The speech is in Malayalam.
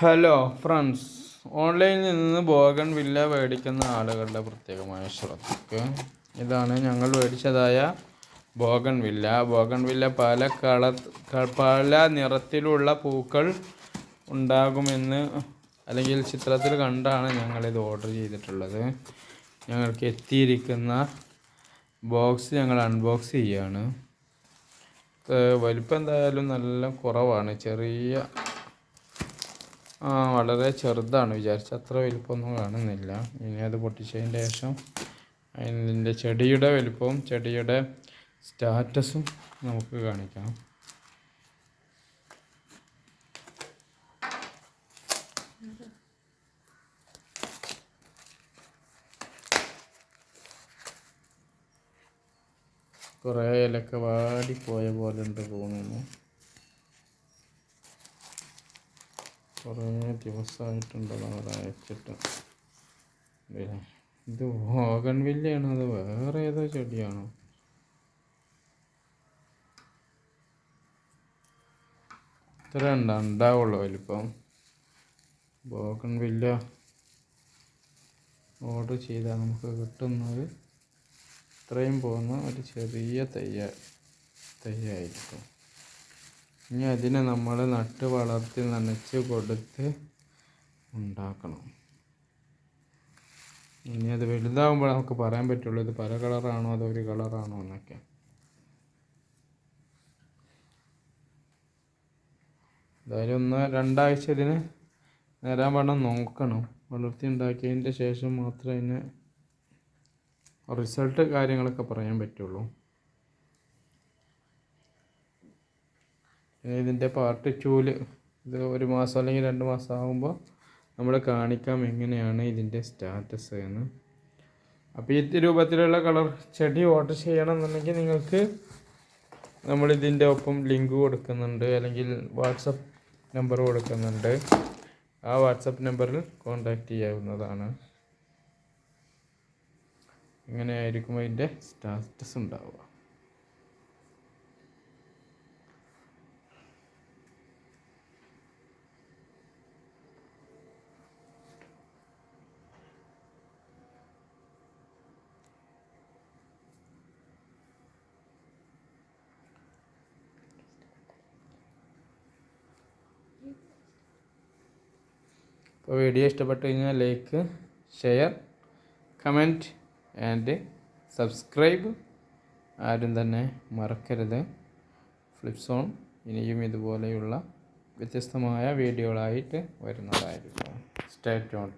ഹലോ ഫ്രണ്ട്സ് ഓൺലൈനിൽ നിന്ന് ബോഗൺ വില്ല മേടിക്കുന്ന ആളുകളുടെ പ്രത്യേകമായ ശ്രദ്ധയ്ക്ക് ഇതാണ് ഞങ്ങൾ മേടിച്ചതായ ബോഗൺ വില്ല ബോഗൺ വില്ല പല കള പല നിറത്തിലുള്ള പൂക്കൾ ഉണ്ടാകുമെന്ന് അല്ലെങ്കിൽ ചിത്രത്തിൽ കണ്ടാണ് ഞങ്ങളിത് ഓർഡർ ചെയ്തിട്ടുള്ളത്. ഞങ്ങൾക്ക് എത്തിയിരിക്കുന്ന ബോക്സ് ഞങ്ങൾ അൺബോക്സ് ചെയ്യുകയാണ് വലിപ്പം എന്തായാലും നല്ല കുറവാണ്. ചെറിയ വളരെ ചെറുതാണ്. വിചാരിച്ച അത്ര വലിപ്പമൊന്നും കാണുന്നില്ല. ഇനി അത് പൊട്ടിച്ചതിന്റെ ശേഷം അതിന്റെ ചെടിയുടെ വലിപ്പവും ചെടിയുടെ സ്റ്റാറ്റസും നമുക്ക് കാണിക്കാം. കുറേ ഇലക്കെ വാടിപ്പോയ പോലെ ഉണ്ട് തോന്നുന്നു. കുറേ ദിവസമായിട്ടുണ്ട് നമ്മൾ അയച്ചിട്ട്. ഇത് ഓഗൺ വില്ലയാണോ അത് വേറെ ഏതോ ചെടിയാണോ? ഇത്ര ഉണ്ടാ ഉണ്ടാവുള്ളൂ വലിപ്പം. ബോഗൺ വില്ല ഓർഡർ ചെയ്താൽ നമുക്ക് കിട്ടുന്നത്. ഇത്രയും പോകുന്ന ഒരു ചെറിയ തയ്യ തയ്യായിരിക്കും. ഇനി അതിനെ നമ്മൾ നട്ട് വളർത്തി നനച്ച് കൊടുത്ത് ഉണ്ടാക്കണം. ഇനി അത് വലുതാകുമ്പോൾ നമുക്ക് പറയാൻ പറ്റുള്ളൂ ഇത് പല കളറാണോ അതോ ഒരു കളറാണോ എന്നൊക്കെ. എന്തായാലും ഒന്ന് രണ്ടാഴ്ച ഇതിന് നേരാൻ വണ്ണം നോക്കണം. വളർത്തി ഉണ്ടാക്കിയതിന്റെ ശേഷം മാത്രമേ അതിന് റിസൾട്ട് കാര്യങ്ങളൊക്കെ പറയാൻ പറ്റുള്ളൂ. ഇതിന്റെ പാർട്ട് ടൂൽ ഇത് ഒരു മാസം അല്ലെങ്കിൽ രണ്ട് മാസം ആകുമ്പോൾ നമ്മൾ കാണിക്കാം എങ്ങനെയാണ് ഇതിന്റെ സ്റ്റാറ്റസ് എന്ന്. അപ്പോൾ ഈ രൂപത്തിലുള്ള കളർ ചെടി ഓർഡർ ചെയ്യണം എന്നുണ്ടെങ്കിൽ നിങ്ങൾക്ക് നമ്മളിതിന്റെ ഒപ്പം ലിങ്ക് കൊടുക്കുന്നുണ്ട് അല്ലെങ്കിൽ വാട്സപ്പ് നമ്പർ കൊടുക്കുന്നുണ്ട്. ആ വാട്സപ്പ് നമ്പറിൽ കോൺടാക്റ്റ് ചെയ്യാവുന്നതാണ്. ഇങ്ങനെയായിരിക്കും അതിന്റെ സ്റ്റാറ്റസ് ഉണ്ടാവുക. അപ്പോൾ വീഡിയോ ഇഷ്ടപ്പെട്ടു കഴിഞ്ഞാൽ like share comment and subscribe ആരും തന്നെ മറക്കരുത്. ഫ്ലിപ്സോൺ ഇനിയും ഇതുപോലെയുള്ള വ്യത്യസ്തമായ വീഡിയോകളായിട്ട് വരുന്നതായിരിക്കും. Stay tune